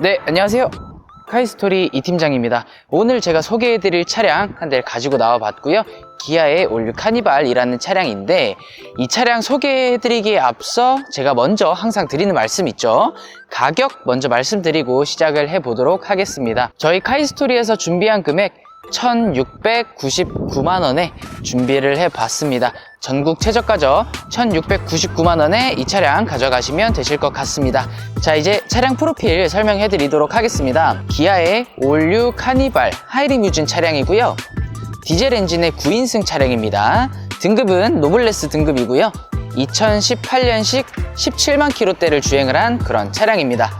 네, 안녕하세요. 카이스토리 이 팀장입니다. 오늘 제가 소개해드릴 차량 한 대를 가지고 나와봤고요. 기아의 올류 카니발이라는 차량인데 이 차량 소개해드리기에 앞서 제가 먼저 항상 드리는 말씀 있죠. 가격 먼저 말씀드리고 시작을 해보도록 하겠습니다. 저희 카이스토리에서 준비한 금액 1699만원에 준비를 해봤습니다. 전국 최저가죠. 1699만원에 이 차량 가져가시면 되실 것 같습니다. 자, 이제 차량 프로필 설명해 드리도록 하겠습니다. 기아의 올류 카니발 하이리뮤진 차량이고요. 디젤 엔진의 9인승 차량입니다. 등급은 노블레스 등급이고요. 2018년식 17만 킬로대를 주행을 한 그런 차량입니다.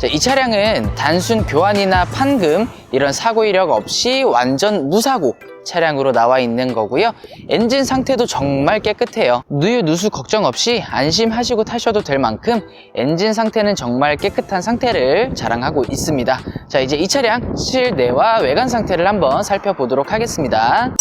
자, 이 차량은 단순 교환이나 판금 이런 사고 이력 없이 완전 무사고 차량으로 나와 있는 거고요. 엔진 상태도 정말 깨끗해요. 누유 누수 걱정 없이 안심하시고 타셔도 될 만큼 엔진 상태는 정말 깨끗한 상태를 자랑하고 있습니다. 자, 이제 이 차량 실내와 외관 상태를 한번 살펴보도록 하겠습니다.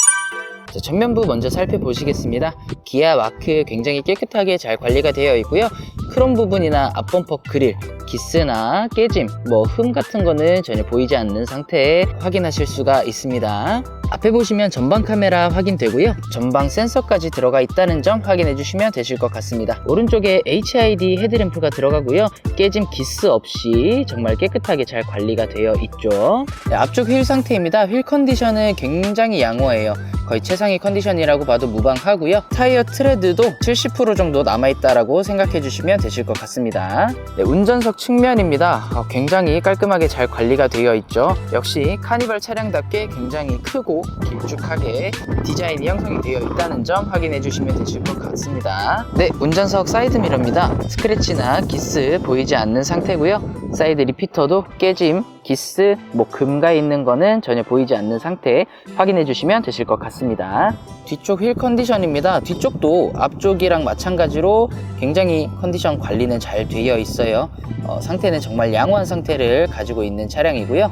자, 전면부 먼저 살펴보시겠습니다. 기아 마크 굉장히 깨끗하게 잘 관리가 되어 있고요. 크롬 부분이나 앞범퍼 그릴, 기스나 깨짐, 뭐 흠 같은 거는 전혀 보이지 않는 상태에 확인하실 수가 있습니다. 앞에 보시면 전방 카메라 확인되고요. 전방 센서까지 들어가 있다는 점 확인해 주시면 되실 것 같습니다. 오른쪽에 HID 헤드램프가 들어가고요. 깨짐 기스 없이 정말 깨끗하게 잘 관리가 되어 있죠. 네, 앞쪽 휠 상태입니다. 휠 컨디션은 굉장히 양호해요. 거의 최상위 컨디션이라고 봐도 무방하고요. 타이어 트레드도 70% 정도 남아있다라고 생각해 주시면 되실 것 같습니다. 네, 운전석 측면입니다. 어, 굉장히 깔끔하게 잘 관리가 되어 있죠. 역시 카니발 차량답게 굉장히 크고 길쭉하게 디자인이 형성이 되어 있다는 점 확인해 주시면 되실 것 같습니다. 네, 운전석 사이드 미러입니다. 스크래치나 기스 보이지 않는 상태고요. 사이드 리피터도 깨짐, 기스, 뭐 금가 있는 거는 전혀 보이지 않는 상태 확인해 주시면 되실 것 같습니다. 뒤쪽 휠 컨디션입니다. 뒤쪽도 앞쪽이랑 마찬가지로 굉장히 컨디션 관리는 잘 되어 있어요. 어, 상태는 정말 양호한 상태를 가지고 있는 차량이고요.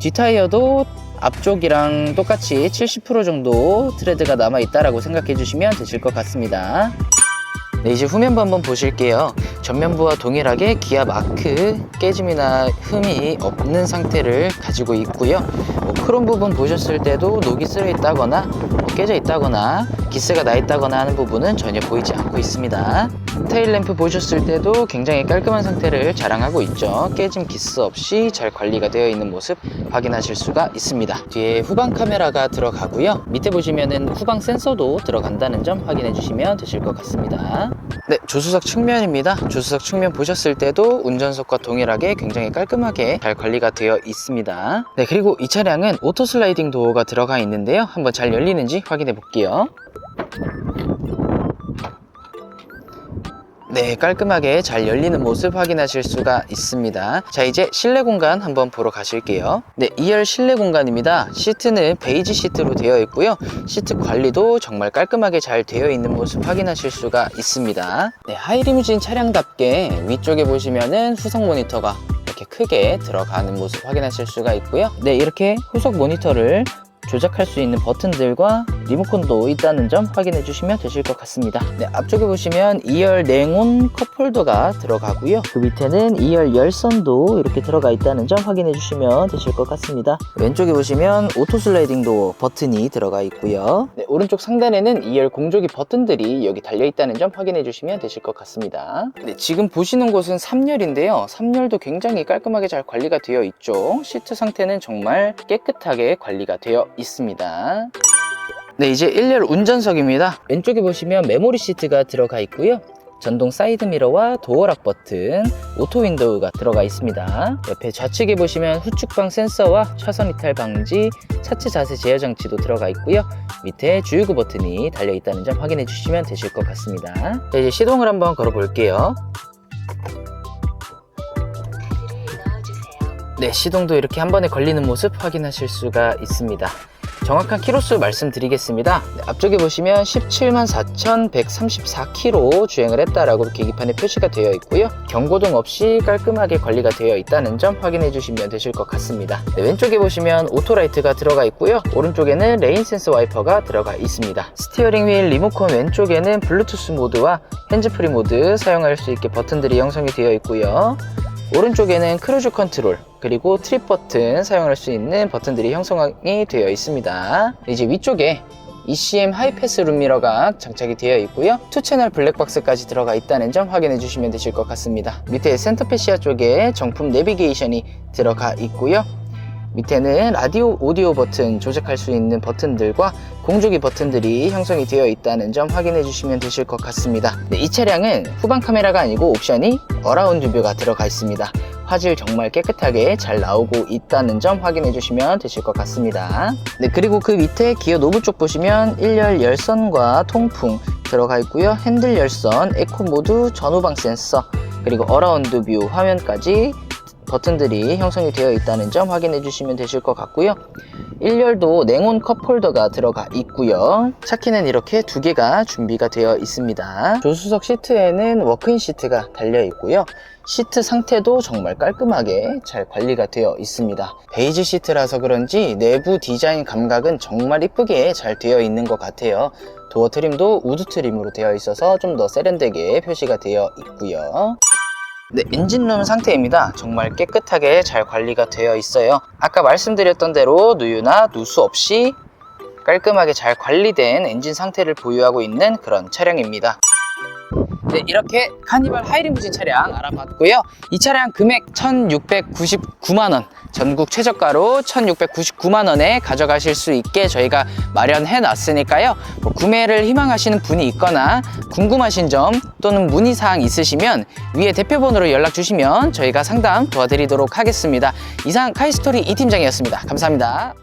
뒷타이어도 앞쪽이랑 똑같이 70% 정도 트레드가 남아 있다라고 생각해 주시면 되실 것 같습니다. 네, 이제 후면부 한번 보실게요. 전면부와 동일하게 기아 마크 깨짐이나 흠이 없는 상태를 가지고 있고요. 뭐 크롬 부분 보셨을 때도 녹이 쓸어 있다거나 뭐 깨져 있다거나 기스가 나 있다거나 하는 부분은 전혀 보이지 않고 있습니다. 테일 램프 보셨을 때도 굉장히 깔끔한 상태를 자랑하고 있죠. 깨짐 기스 없이 잘 관리가 되어 있는 모습 확인하실 수가 있습니다. 뒤에 후방 카메라가 들어가고요. 밑에 보시면은 후방 센서도 들어간다는 점 확인해 주시면 되실 것 같습니다. 네, 조수석 측면입니다. 조수석 측면 보셨을 때도 운전석과 동일하게 굉장히 깔끔하게 잘 관리가 되어 있습니다. 네, 그리고 이 차량은 오토 슬라이딩 도어가 들어가 있는데요. 한번 잘 열리는지 확인해 볼게요. 네, 깔끔하게 잘 열리는 모습 확인하실 수가 있습니다. 자, 이제 실내 공간 한번 보러 가실게요. 네, 2열 실내 공간입니다. 시트는 베이지 시트로 되어 있고요. 시트 관리도 정말 깔끔하게 잘 되어 있는 모습 확인하실 수가 있습니다. 네, 하이리무진 차량답게 위쪽에 보시면은 후속 모니터가 이렇게 크게 들어가는 모습 확인하실 수가 있고요. 네, 이렇게 후속 모니터를 조작할 수 있는 버튼들과 리모컨도 있다는 점 확인해 주시면 되실 것 같습니다. 네, 앞쪽에 보시면 2열 냉온 컵홀더가 들어가고요. 그 밑에는 2열 열선도 이렇게 들어가 있다는 점 확인해 주시면 되실 것 같습니다. 왼쪽에 보시면 오토 슬라이딩 도어 버튼이 들어가 있고요. 네, 오른쪽 상단에는 2열 공조기 버튼들이 여기 달려 있다는 점 확인해 주시면 되실 것 같습니다. 네, 지금 보시는 곳은 3열인데요. 3열도 굉장히 깔끔하게 잘 관리가 되어 있죠. 시트 상태는 정말 깨끗하게 관리가 되어 있습니다. 네, 이제 1열 운전석입니다. 왼쪽에 보시면 메모리 시트가 들어가 있고요. 전동 사이드 미러와 도어락 버튼, 오토 윈도우가 들어가 있습니다. 옆에 좌측에 보시면 후측방 센서와 차선 이탈 방지, 차체 자세 제어 장치도 들어가 있고요. 밑에 주유구 버튼이 달려 있다는 점 확인해 주시면 되실 것 같습니다. 자, 이제 시동을 한번 걸어 볼게요. 네, 시동도 이렇게 한 번에 걸리는 모습 확인하실 수가 있습니다. 정확한 키로수 말씀드리겠습니다. 네, 앞쪽에 보시면 17만 4,134km 주행을 했다라고 계기판에 표시가 되어 있고요. 경고등 없이 깔끔하게 관리가 되어 있다는 점 확인해 주시면 되실 것 같습니다. 네, 왼쪽에 보시면 오토라이트가 들어가 있고요. 오른쪽에는 레인 센서 와이퍼가 들어가 있습니다. 스티어링 휠 리모컨 왼쪽에는 블루투스 모드와 핸즈프리 모드 사용할 수 있게 버튼들이 형성이 되어 있고요. 오른쪽에는 크루즈 컨트롤 그리고 트립 버튼 사용할 수 있는 버튼들이 형성이 되어 있습니다. 이제 위쪽에 ECM 하이패스 룸미러가 장착이 되어 있고요. 투 채널 블랙박스까지 들어가 있다는 점 확인해 주시면 되실 것 같습니다. 밑에 센터페시아 쪽에 정품 내비게이션이 들어가 있고요. 밑에는 라디오 오디오 버튼 조작할 수 있는 버튼들과 공조기 버튼들이 형성이 되어 있다는 점 확인해 주시면 되실 것 같습니다. 네, 이 차량은 후방 카메라가 아니고 옵션이 어라운드 뷰가 들어가 있습니다. 화질 정말 깨끗하게 잘 나오고 있다는 점 확인해 주시면 되실 것 같습니다. 네, 그리고 그 밑에 기어 노브 쪽 보시면 1열 열선과 통풍 들어가 있고요. 핸들 열선, 에코 모드, 전후방 센서, 그리고 어라운드 뷰 화면까지 버튼들이 형성이 되어 있다는 점 확인해 주시면 되실 것 같고요. 1열도 냉온 컵 홀더가 들어가 있고요. 차키는 이렇게 두 개가 준비가 되어 있습니다. 조수석 시트에는 워크인 시트가 달려 있고요. 시트 상태도 정말 깔끔하게 잘 관리가 되어 있습니다. 베이지 시트라서 그런지 내부 디자인 감각은 정말 이쁘게 잘 되어 있는 것 같아요. 도어 트림도 우드 트림으로 되어 있어서 좀 더 세련되게 표시가 되어 있고요. 네, 엔진룸 상태입니다. 정말 깨끗하게 잘 관리가 되어 있어요. 아까 말씀드렸던 대로 누유나 누수 없이 깔끔하게 잘 관리된 엔진 상태를 보유하고 있는 그런 차량입니다. 네, 이렇게 카니발 하이리무진 차량 알아봤고요. 이 차량 금액 1,699만원, 전국 최저가로 1,699만원에 가져가실 수 있게 저희가 마련해 놨으니까요. 뭐 구매를 희망하시는 분이 있거나 궁금하신 점 또는 문의사항 있으시면 위에 대표번호로 연락 주시면 저희가 상담 도와드리도록 하겠습니다. 이상 카이스토리 이 팀장이었습니다. 감사합니다.